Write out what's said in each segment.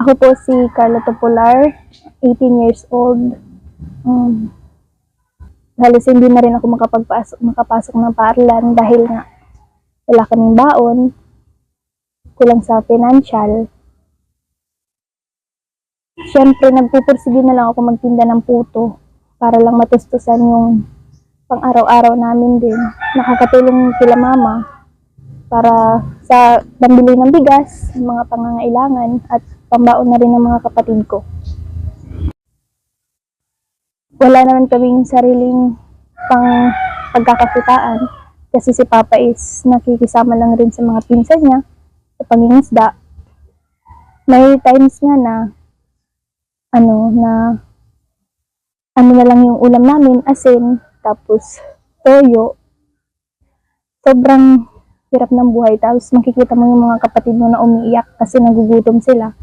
Ako po si Carla Topolar, 18 years old. Um, halos hindi na rin ako makapagpasok, makapasok ng paaralan dahil nga wala kaming baon, kulang sa financial. Siyempre, nagpupursige na lang ako magtinda ng puto para lang matustusan yung pang araw-araw namin din. Nakakatulong kila mama para sa pambili ng bigas, mga pangangailangan at pambaon na rin ng mga kapatid ko. Wala naman kaming sariling pang pagkakakitaan kasi si Papa is nakikisama lang rin sa mga pinsan niya sa pangingisda. May times nga na ano na ano na lang yung ulam namin, asin, tapos toyo. Sobrang hirap ng buhay. Tapos makikita mo yung mga kapatid mo na umiiyak kasi nagugutom sila.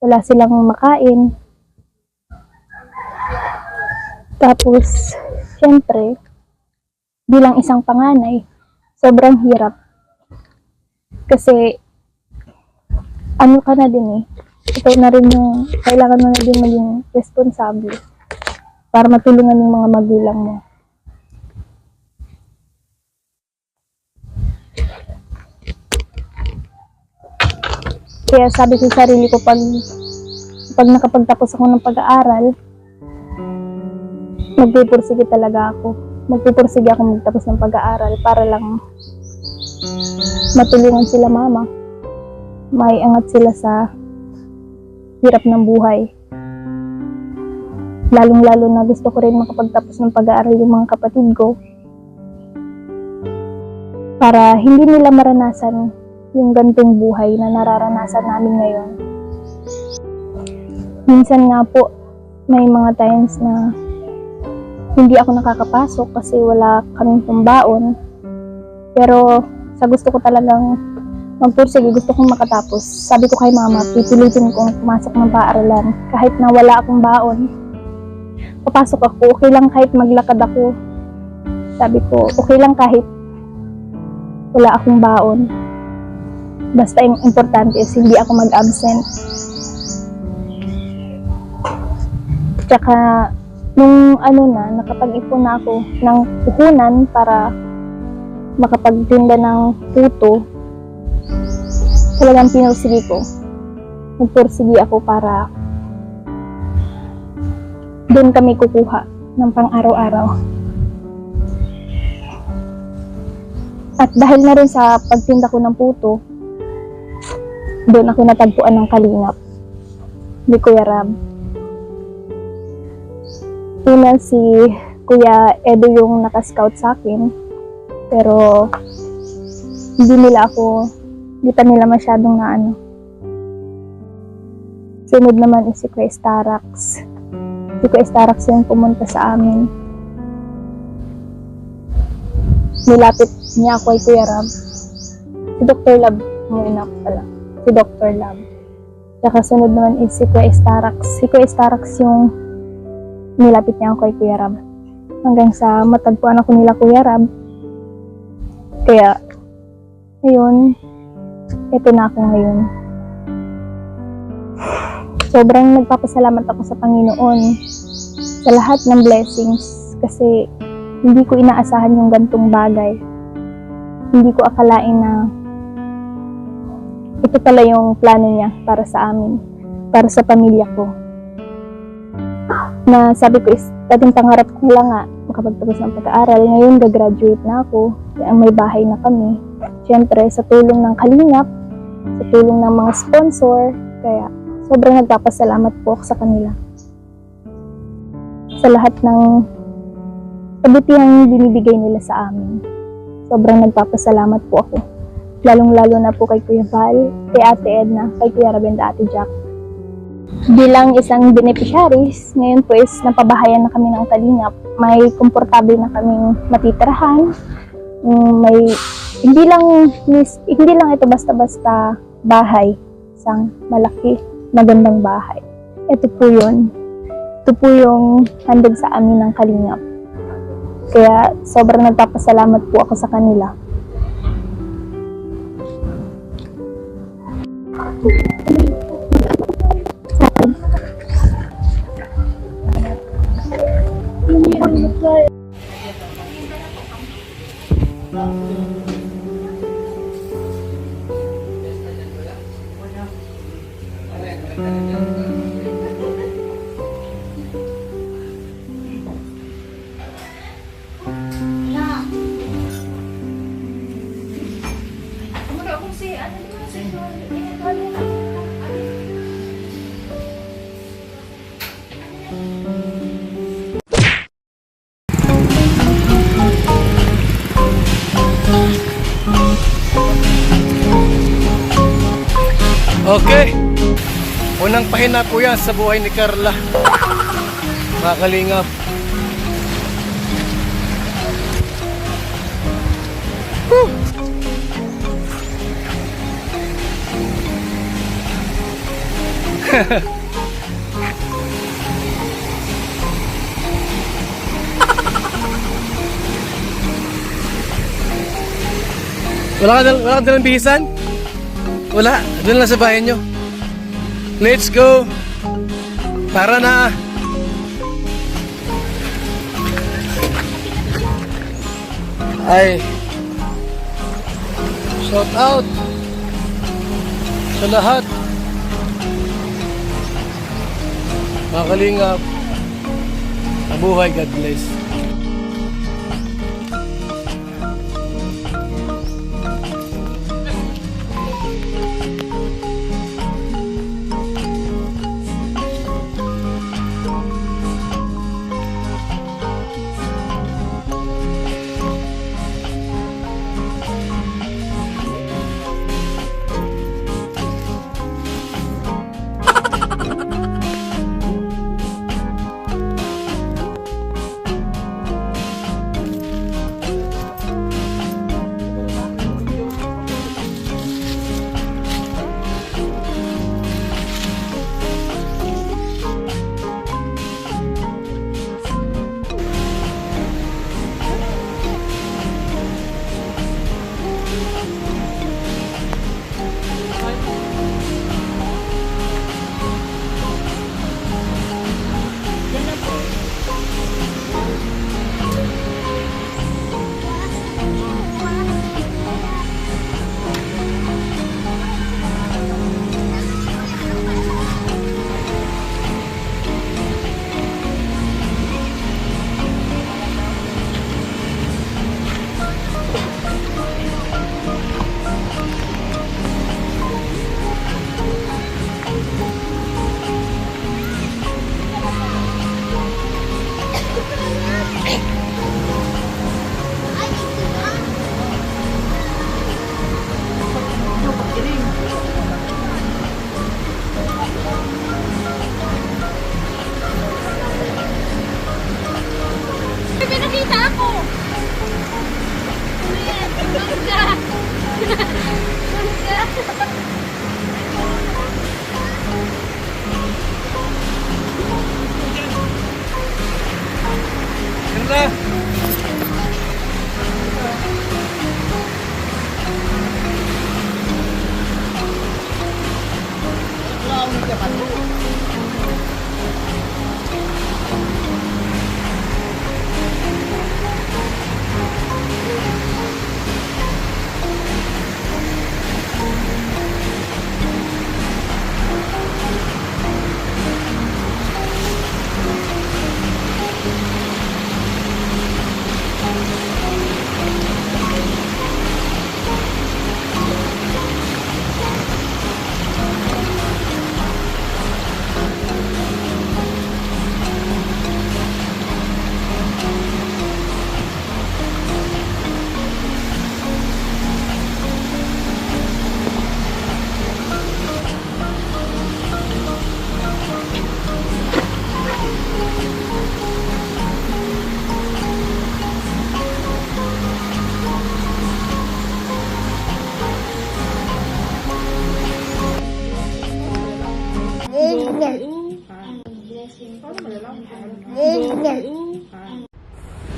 Wala silang makain. Tapos, syempre, bilang isang panganay, sobrang hirap. Kasi, ano ka na din eh, ikaw na rin yung, kailangan mo na din maging responsable para matulungan yung mga magulang mo. Kaya sabi sa sarili ko, pag, pag nakapagtapos ako ng pag-aaral, magpupursige talaga ako. Magpupursige ako magtapos ng pag-aaral para lang matulungan sila mama. May angat sila sa hirap ng buhay. Lalong-lalo na gusto ko rin makapagtapos ng pag-aaral yung mga kapatid ko. Para hindi nila maranasan yung gantong buhay na nararanasan namin ngayon. Minsan nga po, may mga times na hindi ako nakakapasok kasi wala kaming pambaon. Pero sa gusto ko talagang magpursige, gusto kong makatapos. Sabi ko kay mama, pipilitin kong pumasok ng paaralan. Kahit na wala akong baon, papasok ako. Okay lang kahit maglakad ako. Sabi ko, okay lang kahit wala akong baon. Basta yung importante is hindi ako mag-absent. Tsaka, nung ano na, nakapag-ipon na ako ng puhunan para makapagtinda ng puto, talagang pinursige ko. Nagpursige ako para doon kami kukuha ng pang-araw-araw. At dahil na rin sa pagtinda ko ng puto, doon ako natagpuan ng kalingap ni Kuya Rab. Una si Kuya Edo yung nakascout sa akin, pero hindi nila ako, hindi pa nila masyadong na ano. Sunod naman is si Kuya Starax. Si Kuya Starax yung pumunta sa amin. Nilapit niya ako kay Kuya Rab. Si Dr. Lab muna pala si Dr. Lab. Saka sunod naman is si Kuya Starax. Si Kuya Starax yung nilapit niya ako kay Kuya Rab. Hanggang sa matagpuan ako nila Kuya Rab. Kaya, ayun, eto na ako ngayon. Sobrang nagpapasalamat ako sa Panginoon sa lahat ng blessings kasi hindi ko inaasahan yung gantong bagay. Hindi ko akalain na ito pala yung plano niya para sa amin, para sa pamilya ko. Na sabi ko is, dating pangarap ko lang nga, makapagtapos ng pag-aaral. Ngayon, gagraduate na ako. May bahay na kami. Siyempre, sa tulong ng kalingap, sa tulong ng mga sponsor, kaya sobrang nagpapasalamat po ako sa kanila. Sa lahat ng kabutihang binibigay nila sa amin. Sobrang nagpapasalamat po ako lalong-lalo na po kay Kuya Val, kay Ate Edna, kay Kuya Rabenda, Ate Jack. Bilang isang beneficiaries, ngayon po is napabahayan na kami ng kalingap. May komportable na kaming matitirahan. Mm, May hindi lang hindi lang ito basta-basta bahay, isang malaki, magandang bahay. Ito po 'yun. Ito po yung handog sa amin ng kalingap. Kaya sobrang nagpapasalamat po ako sa kanila. Okay. Bye. Unang pahina po yan sa buhay ni Carla. Mga kalingap. Whew. wala ka, wala ka dalang bihisan? Wala, doon lang sa bahay nyo. Let's go. Tara na. Ay. Shout out sa lahat. Mga kalingap. Mabuhay, God bless.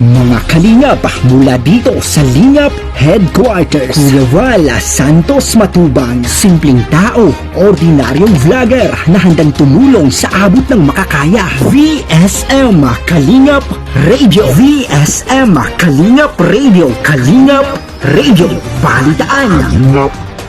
Mga kalingap mula dito sa Lingap Headquarters. Kuya Santos Matubang. Simpleng tao, ordinaryong vlogger na handang tumulong sa abot ng makakaya. VSM Kalingap Radio. VSM Kalingap Radio. Kalingap Radio. Balitaan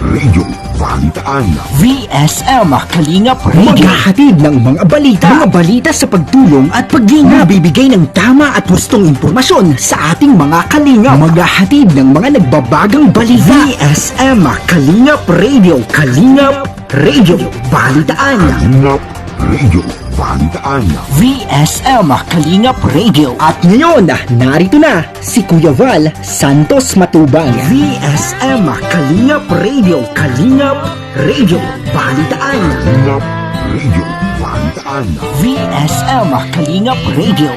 Radio Balitaan. VSM Kalingap Radio. Maghahatid ng mga balita. Mga balita sa pagtulong at paglinga Nabibigay ng tama at hustong impormasyon sa ating mga kalingap. Maghahatid ng mga nagbabagang balita. VSM Kalingap Radio. Kalingap Radio. Balitaan Kalingap Radio Balitaan. VSM Kalingap Radio. At ngayon, narito na si Kuya Val Santos Matubang. VSM Kalingap Radio. Kalingap Radio. Balitaan Kalingap Radio. Balitaan. VSM Kalingap Radio